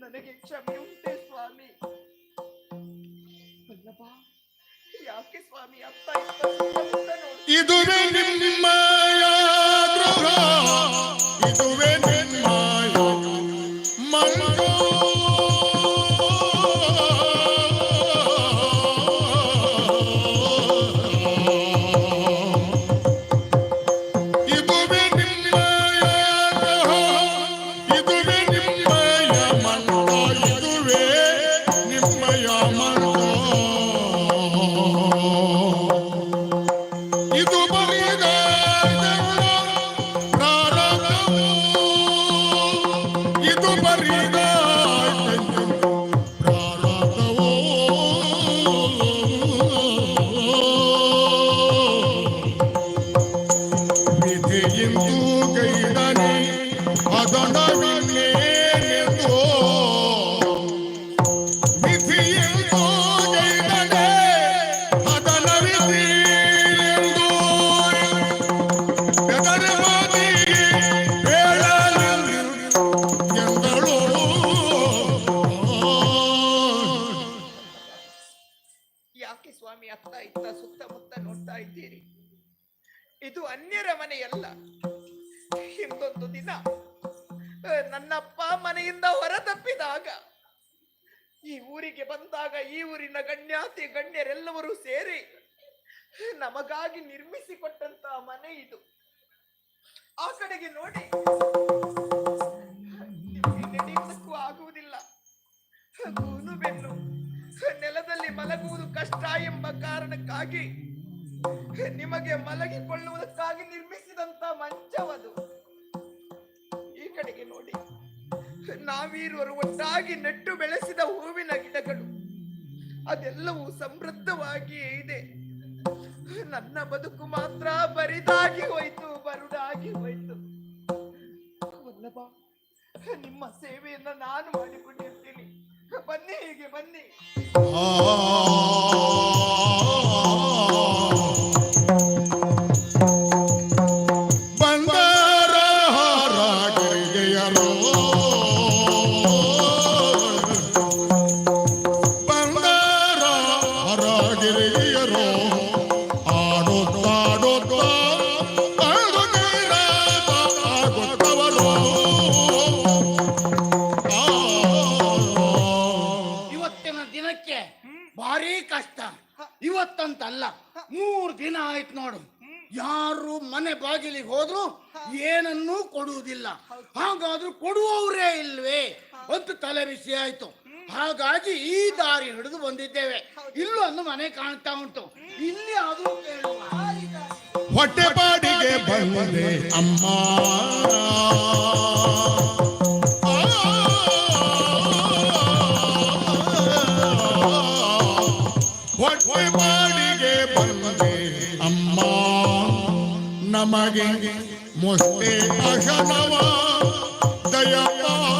ನನಗೆ ಕ್ಷಮೆ ಉಂಟೆ ಸ್ವಾಮಿ. ವಲ್ಲಭ ಯಾಕೆ ಸ್ವಾಮಿ ಅಪ್ಪ ಇದುವೇ ನಿಮ್ಮಯ ಯಾಕೆ ಸ್ವಾಮಿ ಅತ್ತ ಇತ್ತ ಸುತ್ತಮುತ್ತ ನೋಡ್ತಾ ಇದ್ದೀರಿ? ಇದು ಅನ್ಯರ ಮನೆಯಲ್ಲ. ಹಿಂದೊಂದು ದಿನ ನನ್ನಪ್ಪ ಮನೆಯಿಂದ ಹೊರತಪ್ಪಿದಾಗ, ಈ ಊರಿಗೆ ಬಂದಾಗ ಈ ಊರಿನ ಗಣ್ಯಾತಿ ಗಣ್ಯರೆಲ್ಲವರೂ ಸೇರಿ ನಮಗಾಗಿ ನಿರ್ಮಿಸಿಕೊಟ್ಟಂತ ಮನೆ ಇದು. ಆ ಕಡೆಗೆ ನೋಡಿ ನಡೆಯುವುದಕ್ಕೂ ಆಗುವುದಿಲ್ಲ. ಕೂನು ಬೆನ್ನು ನೆಲದಲ್ಲಿ ಮಲಗುವುದು ಕಷ್ಟ ಎಂಬ ಕಾರಣಕ್ಕಾಗಿ ನಿಮಗೆ ಮಲಗಿಕೊಳ್ಳುವುದಕ್ಕಾಗಿ ನಿರ್ಮಿಸಿದಂತ ಮಂಚವದು. ನಾವೀರುವರು ಒಟ್ಟಾಗಿ ನೆಟ್ಟು ಬೆಳೆಸಿದ ಹೂವಿನ ಗಿಡಗಳು, ಅದೆಲ್ಲವೂ ಸಮೃದ್ಧವಾಗಿಯೇ ಇದೆ. ನನ್ನ ಬದುಕು ಮಾತ್ರ ಬರಿದಾಗಿ ಹೋಯ್ತು, ಬರುಡಾಗಿ ಹೋಯ್ತು. ನಿಮ್ಮ ಸೇವೆಯನ್ನ ನಾನು ಮಾಡಿಕೊಂಡಿರ್ತೀನಿ. ಬನ್ನಿ ಹೀಗೆ, ಬನ್ನಿ. ಭಾರಿ ಕಷ್ಟ. ಇವತ್ತಂತಲ್ಲ, ಮೂರ್ ದಿನ ಆಯ್ತು ನೋಡು. ಯಾರು ಮನೆ ಬಾಗಿಲಿಗೆ ಹೋದ್ರು ಏನನ್ನೂ ಕೊಡುವುದಿಲ್ಲ. ಹಾಗಾದ್ರೂ ಕೊಡುವವರೇ ಇಲ್ವೇ ಅಂತ ತಲೆ ಬಿಸಿ ಆಯ್ತು. ಹಾಗಾಗಿ ಈ ದಾರಿ ಹಿಡಿದು ಬಂದಿದ್ದೇವೆ. ಇಲ್ಲೂ ಅನ್ನು ಮನೆ ಕಾಣ್ತಾ ಉಂಟು. ಇಲ್ಲಿ ಆದ್ರೂ ಕೇಳುವ ಹೊಟ್ಟೆ ಪಾಡಿಗೆ ಬಂದೆ ಅಮ್ಮ. ಹೊಟ್ಟೆ ಬಂದೆ. ಅಮ್ಮ ನಮಗೆ ಮುಷ್ಟೆ ಅಶನವ ದಯಪಾಲಿಸಮ್ಮ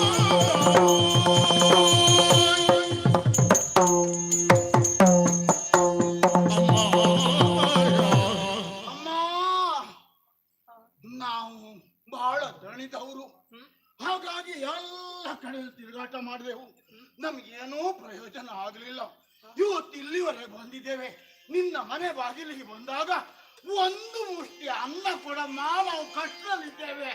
ದಣಿದವರು ಹಾಗಾಗಿ ಎಲ್ಲ ಕಡೆ ತಿರುಗಾಟ ಮಾಡಿದೆವು. ನಮ್ಗೇನೂ ಪ್ರಯೋಜನ ಆಗಲಿಲ್ಲ. ಇವತ್ತು ಇಲ್ಲಿವರೆಗೆ ಬಂದಿದ್ದೇವೆ. ನಿನ್ನ ಮನೆ ಬಾಗಿಲಿಗೆ ಬಂದಾಗ ಒಂದು ಮುಷ್ಟಿ ಅನ್ನ ಕೂಡ ನಾವು ಕಷ್ಟದಲ್ಲಿದ್ದೇವೆ.